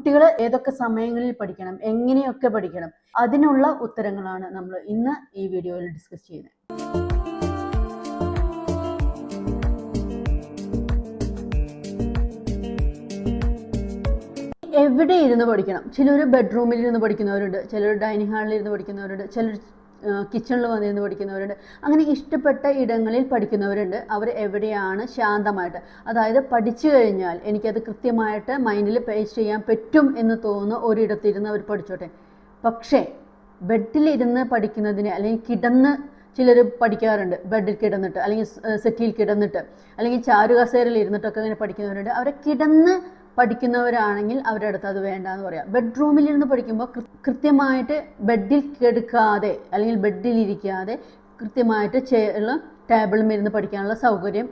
കുട്ടികൾ ഏതൊക്കെ സമയങ്ങളിൽ പഠിക്കണം എങ്ങനെയൊക്കെ പഠിക്കണം അതിനുള്ള ഉത്തരങ്ങളാണ് നമ്മൾ ഇന്ന് ഈ വീഡിയോയിൽ ഡിസ്കസ് ചെയ്യുന്നത്. എവിടെ ഇരുന്ന് പഠിക്കണം? ചിലർ ബെഡ്റൂമിൽ ഇരുന്ന് പഠിക്കുന്നവരുണ്ട് ചിലർ ഡൈനിങ് ഹാളിൽ ഇരുന്ന് പഠിക്കുന്നവരുണ്ട് ചിലർ കിച്ചണിൽ വന്നിരുന്ന് പഠിക്കുന്നവരുണ്ട്. അങ്ങനെ ഇഷ്ടപ്പെട്ട ഇടങ്ങളിൽ പഠിക്കുന്നവരുണ്ട്. അവർ എവിടെയാണ് ശാന്തമായിട്ട്. അതായത് പഠിച്ചു കഴിഞ്ഞാൽ എനിക്കത് കൃത്യമായിട്ട് മൈൻഡിൽ പേസ്റ്റ് ചെയ്യാൻ പറ്റും എന്ന് തോന്നുന്ന ഒരിടത്തിരുന്ന് അവർ പഠിച്ചോട്ടെ. പക്ഷേ ബെഡിലിരുന്ന് പഠിക്കുന്നതിന് അല്ലെങ്കിൽ കിടന്ന് ചിലർ പഠിക്കാറുണ്ട്. ബെഡിൽ കിടന്നിട്ട് അല്ലെങ്കിൽ സെറ്റിയിൽ കിടന്നിട്ട് അല്ലെങ്കിൽ ചാരുകസേരയിൽ ഇരുന്നിട്ടൊക്കെ അങ്ങനെ പഠിക്കുന്നവരുണ്ട്. അവരെ കിടന്ന് പഠിക്കുന്നവരാണെങ്കിൽ അവരുടെ അടുത്ത് അത് വേണ്ട എന്ന് പറയാം. ബെഡ്റൂമിൽ ഇരുന്ന് പഠിക്കുമ്പോൾ കൃത്യമായിട്ട് ബെഡിൽ കെടുക്കാതെ അല്ലെങ്കിൽ ബെഡിൽ ഇരിക്കാതെ കൃത്യമായിട്ട് ചെയറിലും ടേബിളിൽ ഇരുന്ന് പഠിക്കാനുള്ള സൗകര്യം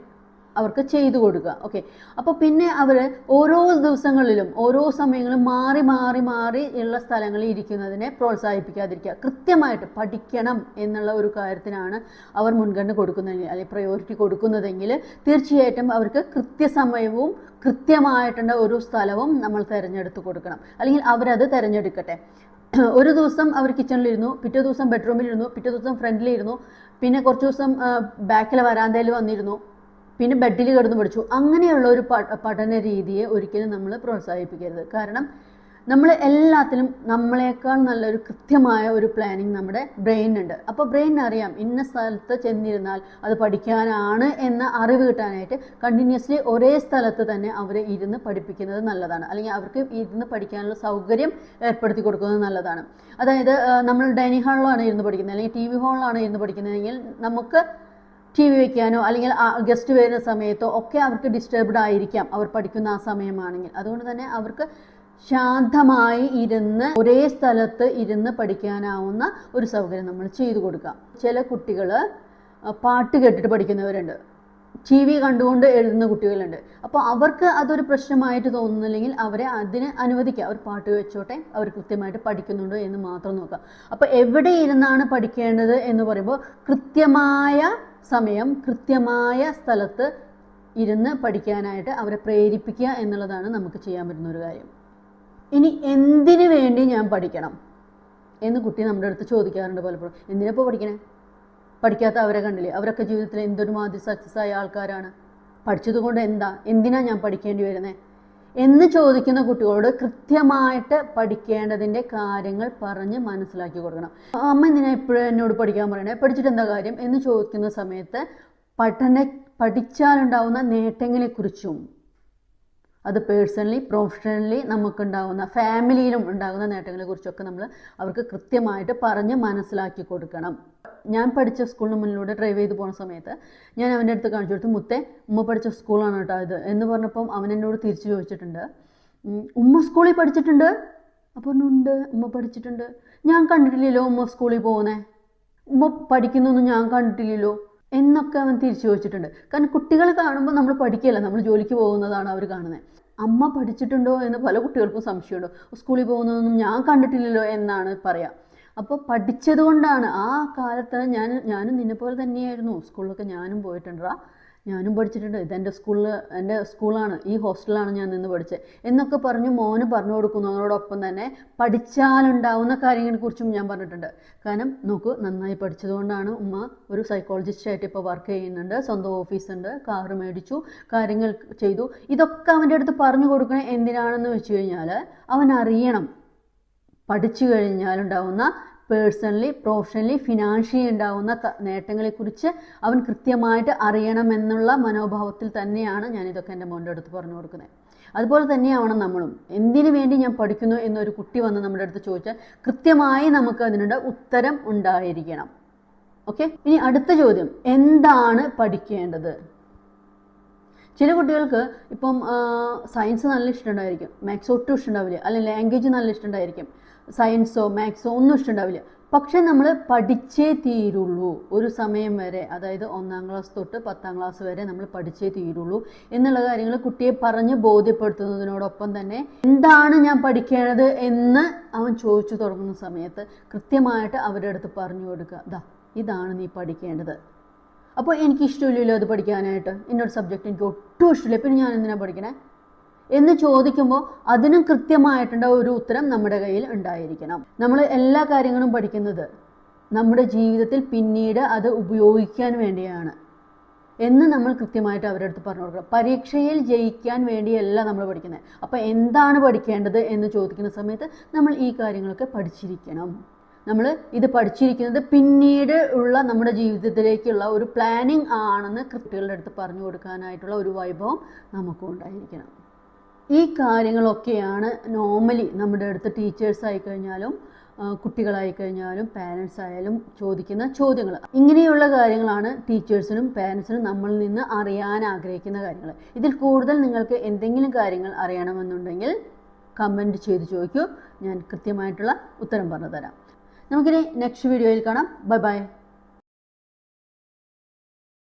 അവർക്ക് ചെയ്തു കൊടുക്കുക. ഓക്കെ അപ്പോൾ പിന്നെ അവർ ഓരോ ദിവസങ്ങളിലും ഓരോ സമയങ്ങളും മാറി മാറി മാറി ഉള്ള സ്ഥലങ്ങളിൽ ഇരിക്കുന്നതിനെ പ്രോത്സാഹിപ്പിക്കാതിരിക്കുക. കൃത്യമായിട്ട് പഠിക്കണം എന്നുള്ള ഒരു കാര്യത്തിനാണ് അവർ മുൻഗണന കൊടുക്കുന്നതെങ്കിൽ അല്ലെങ്കിൽ പ്രയോറിറ്റി കൊടുക്കുന്നതെങ്കിൽ തീർച്ചയായിട്ടും അവർക്ക് കൃത്യസമയവും കൃത്യമായിട്ടുള്ള ഒരു സ്ഥലവും നമ്മൾ തിരഞ്ഞെടുത്ത് കൊടുക്കണം. അല്ലെങ്കിൽ അവരത് തിരഞ്ഞെടുക്കട്ടെ. ഒരു ദിവസം അവർ കിച്ചണിലിരുന്നു പിറ്റേ ദിവസം ബെഡ്റൂമിലിരുന്നു പിറ്റേ ദിവസം ഫ്രണ്ടിലിരുന്നു പിന്നെ കുറച്ച് ദിവസം ബാക്കിലെ വരാന്തയിൽ വന്നിരുന്നു. പിന്നെ ബെഡിൽ കിടന്ന് പഠിച്ചു. അങ്ങനെയുള്ള ഒരു പഠന രീതിയെ ഒരിക്കലും നമ്മൾ പ്രോത്സാഹിപ്പിക്കരുത്. കാരണം നമ്മൾ എല്ലാത്തിലും നമ്മളെക്കാൾ നല്ലൊരു കൃത്യമായ ഒരു പ്ലാനിങ് നമ്മുടെ ബ്രെയിനുണ്ട് അപ്പോൾ ബ്രെയിൻ അറിയാം ഇന്ന സ്ഥലത്ത് ചെന്നിരുന്നാൽ അത് പഠിക്കാനാണ് എന്ന അറിവ് കിട്ടാനായിട്ട് കണ്ടിന്യൂസ്ലി ഒരേ സ്ഥലത്ത് തന്നെ അവരെ ഇരുന്ന് പഠിപ്പിക്കുന്നത് നല്ലതാണ്. അല്ലെങ്കിൽ അവർക്ക് ഇരുന്ന് പഠിക്കാനുള്ള സൗകര്യം ഏർപ്പെടുത്തി കൊടുക്കുന്നത് നല്ലതാണ്. അതായത് നമ്മൾ ഡൈനിങ് ഹാളിലാണ് ഇരുന്ന് പഠിക്കുന്നത്. അല്ലെങ്കിൽ ടി വി ഹാളിലാണ് ഇരുന്ന് പഠിക്കുന്നതെങ്കിൽ നമുക്ക് ടി വി വയ്ക്കാനോ അല്ലെങ്കിൽ ഗസ്റ്റ് വരുന്ന സമയത്തോ ഒക്കെ അവർക്ക് ഡിസ്റ്റർബ്ഡ് ആയിരിക്കാം. അവർ പഠിക്കുന്ന ആ സമയമാണെങ്കിൽ. അതുകൊണ്ട് തന്നെ അവർക്ക് ശാന്തമായി ഇരുന്ന് ഒരേ സ്ഥലത്ത് ഇരുന്ന് പഠിക്കാനാവുന്ന ഒരു സൗകര്യം നമ്മൾ ചെയ്തു കൊടുക്കാം. ചില കുട്ടികൾ പാട്ട് കേട്ടിട്ട് പഠിക്കുന്നവരുണ്ട്. ടി വി കണ്ടുകൊണ്ട് എഴുതുന്ന കുട്ടികളുണ്ട്. അപ്പോൾ അവർക്ക് അതൊരു പ്രശ്നമായിട്ട് തോന്നുന്നില്ലെങ്കിൽ അവരെ അതിന് അനുവദിക്കുക. അവർ പാട്ട് വെച്ചോട്ടെ അവർ കൃത്യമായിട്ട് പഠിക്കുന്നുണ്ടോ എന്ന് മാത്രം നോക്കുക. അപ്പോൾ എവിടെ ഇരുന്നാണ് പഠിക്കേണ്ടത് എന്ന് പറയുമ്പോൾ കൃത്യമായ സമയം കൃത്യമായ സ്ഥലത്ത് ഇരുന്ന് പഠിക്കാനായിട്ട് അവരെ പ്രേരിപ്പിക്കുക എന്നുള്ളതാണ് നമുക്ക് ചെയ്യാൻ പറ്റുന്ന ഒരു കാര്യം. ഇനി എന്തിനു വേണ്ടി ഞാൻ പഠിക്കണം? എന്ന് കുട്ടി നമ്മുടെ അടുത്ത് ചോദിക്കാറുണ്ട് പലപ്പോഴും. എന്തിനപ്പോൾ പഠിക്കണേ? പഠിക്കാത്ത അവരെ കണ്ടില്ലേ? അവരൊക്കെ ജീവിതത്തിൽ എന്തൊരു മാതിരി സക്സസ് ആയ ആൾക്കാരാണ്. പഠിച്ചതുകൊണ്ട് എന്താ? എന്തിനാ ഞാൻ പഠിക്കേണ്ടി വരുന്നത് എന്ന് ചോദിക്കുന്ന കുട്ടികളോട് കൃത്യമായിട്ട് പഠിക്കേണ്ടതിന്റെ കാര്യങ്ങൾ പറഞ്ഞ് മനസ്സിലാക്കി കൊടുക്കണം. അമ്മ എന്തിനാ എപ്പോഴും എന്നോട് പഠിക്കാൻ പറയണേ? പഠിച്ചിട്ട് എന്താ കാര്യം? എന്ന് ചോദിക്കുന്ന സമയത്ത് പഠന പഠിച്ചാലുണ്ടാവുന്ന നേട്ടങ്ങളെക്കുറിച്ചും അത് പേഴ്സണലി പ്രൊഫഷണലി നമുക്കുണ്ടാകുന്ന ഫാമിലിയിലും ഉണ്ടാകുന്ന നേട്ടങ്ങളെ കുറിച്ചൊക്കെ നമ്മൾ അവർക്ക് കൃത്യമായിട്ട് പറഞ്ഞ് മനസ്സിലാക്കി കൊടുക്കണം. ഞാൻ പഠിച്ച സ്കൂളിന് മുന്നിലൂടെ ഡ്രൈവ് ചെയ്ത് പോകുന്ന സമയത്ത് ഞാൻ അവന്റെ അടുത്ത് കാണിച്ചു കൊടുത്തു മുത്തേ ഉമ്മ പഠിച്ച സ്കൂളാണ് കേട്ടോ ഇത്. എന്ന് പറഞ്ഞപ്പം അവൻ എന്നോട് തിരിച്ചു ചോദിച്ചിട്ടുണ്ട് ഉമ്മ സ്കൂളിൽ പഠിച്ചിട്ടുണ്ട്? അപ്പോൾ ഉണ്ട് ഉമ്മ പഠിച്ചിട്ടുണ്ട്. ഞാൻ കണ്ടിട്ടില്ലല്ലോ ഉമ്മ സ്കൂളിൽ പോകുന്നേ. ഉമ്മ പഠിക്കുന്നൊന്നും ഞാൻ കണ്ടിട്ടില്ലല്ലോ. എന്നൊക്കെ അവൻ തിരിച്ചു ചോദിച്ചിട്ടുണ്ട്. കാരണം കുട്ടികൾ കാണുമ്പോൾ നമ്മൾ പഠിക്കുകയല്ല? നമ്മൾ ജോലിക്ക് പോകുന്നതാണ് അവർ കാണുന്നത്. അമ്മ പഠിച്ചിട്ടുണ്ടോ എന്ന് പല കുട്ടികൾക്കും സംശയമുണ്ടോ. സ്കൂളിൽ പോകുന്നതൊന്നും ഞാൻ കണ്ടിട്ടില്ലല്ലോ എന്നാണ് പറയാം. അപ്പോൾ പഠിച്ചത് കൊണ്ടാണ് ആ കാലത്ത് ഞാൻ ഞാനും നിന്നെപ്പോലെ തന്നെയായിരുന്നു. സ്കൂളിലൊക്കെ ഞാനും പോയിട്ടുണ്ടാ. ഞാനും പഠിച്ചിട്ടുണ്ട്. ഇതെന്റെ സ്കൂളിൽ എന്റെ സ്കൂളാണ്. ഈ ഹോസ്റ്റലാണ് ഞാൻ നിന്ന് പഠിച്ചത് എന്നൊക്കെ പറഞ്ഞു മോന് പറഞ്ഞു കൊടുക്കുന്നവരോടൊപ്പം തന്നെ പഠിച്ചാലുണ്ടാവുന്ന കാര്യങ്ങളെക്കുറിച്ചും ഞാൻ പറഞ്ഞിട്ടുണ്ട്. കാരണം നോക്ക് നന്നായി പഠിച്ചതുകൊണ്ടാണ് ഉമ്മ ഒരു സൈക്കോളജിസ്റ്റായിട്ട് ഇപ്പോൾ വർക്ക് ചെയ്യുന്നുണ്ട്. സ്വന്തം ഓഫീസുണ്ട് കാറ് മേടിച്ചു. കാര്യങ്ങൾ ചെയ്തു. ഇതൊക്കെ അവന്റെ അടുത്ത് പറഞ്ഞു കൊടുക്കണേ എന്തിനാണെന്ന് വെച്ച് കഴിഞ്ഞാൽ അവൻ അറിയണം പഠിച്ചു കഴിഞ്ഞാലുണ്ടാവുന്ന പേഴ്സണലി പ്രൊഫഷണലി ഫിനാൻഷ്യലി ഉണ്ടാവുന്ന ക- നേട്ടങ്ങളെക്കുറിച്ച് അവൻ കൃത്യമായിട്ട് അറിയണമെന്നുള്ള മനോഭാവത്തിൽ തന്നെയാണ് ഞാനിതൊക്കെ എന്റെ മോന്റെ അടുത്ത് പറഞ്ഞു കൊടുക്കുന്നത്. അതുപോലെ തന്നെയാവണം നമ്മളും. എന്തിനു വേണ്ടി ഞാൻ പഠിക്കുന്നു എന്നൊരു കുട്ടി വന്ന് നമ്മുടെ അടുത്ത് ചോദിച്ചാൽ കൃത്യമായി നമുക്ക് അതിനുള്ള ഉത്തരം ഉണ്ടായിരിക്കണം. ഓക്കെ? ഇനി അടുത്ത ചോദ്യം. എന്താണ് പഠിക്കേണ്ടത്? ചില കുട്ടികൾക്ക് ഇപ്പം സയൻസ് നല്ല ഇഷ്ടമുണ്ടായിരിക്കും. മാത്സ് ഒട്ടും ഇഷ്ടമുണ്ടാവില്ല. അല്ലെങ്കിൽ ലാംഗ്വേജ് നല്ല ഇഷ്ടമുണ്ടായിരിക്കും. സയൻസോ മാത്സോ ഒന്നും ഇഷ്ടമുണ്ടാവില്ല. പക്ഷെ നമ്മൾ പഠിച്ചേ തീരുള്ളൂ. ഒരു സമയം വരെ അതായത് ഒന്നാം ക്ലാസ് തൊട്ട് പത്താം ക്ലാസ് വരെ നമ്മൾ പഠിച്ചേ തീരുള്ളൂ എന്നുള്ള കാര്യങ്ങൾ കുട്ടിയെ പറഞ്ഞ് ബോധ്യപ്പെടുത്തുന്നതിനോടൊപ്പം തന്നെ എന്താണ് ഞാൻ പഠിക്കേണ്ടത് എന്ന് അവൻ ചോദിച്ചു തുടങ്ങുന്ന സമയത്ത് കൃത്യമായിട്ട് അവരുടെ അടുത്ത് പറഞ്ഞു കൊടുക്കുക. ദാ ഇതാണ് നീ പഠിക്കേണ്ടത്. അപ്പോൾ എനിക്ക് ഇഷ്ടമില്ലല്ലോ അത് പഠിക്കാനായിട്ട്. എന്നൊരു സബ്ജക്റ്റ് എനിക്ക് ഒട്ടും ഇഷ്ടമില്ല. പിന്നെ ഞാൻ എന്തിനാണ് പഠിക്കണേ? എന്ന് ചോദിക്കുമ്പോൾ അതിനും കൃത്യമായിട്ടുള്ള ഒരു ഉത്തരം നമ്മുടെ കയ്യിൽ ഉണ്ടായിരിക്കണം. നമ്മൾ എല്ലാ കാര്യങ്ങളും പഠിക്കുന്നത് നമ്മുടെ ജീവിതത്തിൽ പിന്നീട് അത് ഉപയോഗിക്കാൻ വേണ്ടിയാണ്. എന്ന് നമ്മൾ കൃത്യമായിട്ട് അവരുടെ അടുത്ത് പറഞ്ഞു കൊടുക്കണം. പരീക്ഷയിൽ ജയിക്കാൻ വേണ്ടിയല്ല നമ്മൾ പഠിക്കുന്നത്. അപ്പോൾ എന്താണ് പഠിക്കേണ്ടത് എന്ന് ചോദിക്കുന്ന സമയത്ത് നമ്മൾ ഈ കാര്യങ്ങളൊക്കെ പഠിച്ചിരിക്കണം. നമ്മൾ ഇത് പഠിച്ചിരിക്കുന്നത് പിന്നീട് ഉള്ള നമ്മുടെ ജീവിതത്തിലേക്കുള്ള ഒരു പ്ലാനിങ് ആണെന്ന് കുട്ടികളുടെ അടുത്ത് പറഞ്ഞു കൊടുക്കാനായിട്ടുള്ള ഒരു വൈഭവം നമുക്കും ഉണ്ടായിരിക്കണം. ഈ കാര്യങ്ങളൊക്കെയാണ് നോർമലി നമ്മുടെ അടുത്ത് ടീച്ചേഴ്സ് ആയി കഴിഞ്ഞാലും കുട്ടികളായി കഴിഞ്ഞാലും പാരൻസ് ആയാലും ചോദിക്കുന്ന ചോദ്യങ്ങൾ. ഇങ്ങനെയുള്ള കാര്യങ്ങളാണ് ടീച്ചേഴ്സിനും പാരൻസിനും നമ്മളിൽ നിന്ന് അറിയാൻ ആഗ്രഹിക്കുന്ന കാര്യങ്ങൾ. ഇതിൽ കൂടുതൽ നിങ്ങൾക്ക് എന്തെങ്കിലും കാര്യങ്ങൾ അറിയണമെന്നുണ്ടെങ്കിൽ കമന്റ് ചെയ്ത് ചോദിക്കൂ. ഞാൻ കൃത്യമായിട്ടുള്ള ഉത്തരം പറഞ്ഞു തരാം. നമുക്കിനി നെക്സ്റ്റ് വീഡിയോയിൽ കാണാം. Bye bye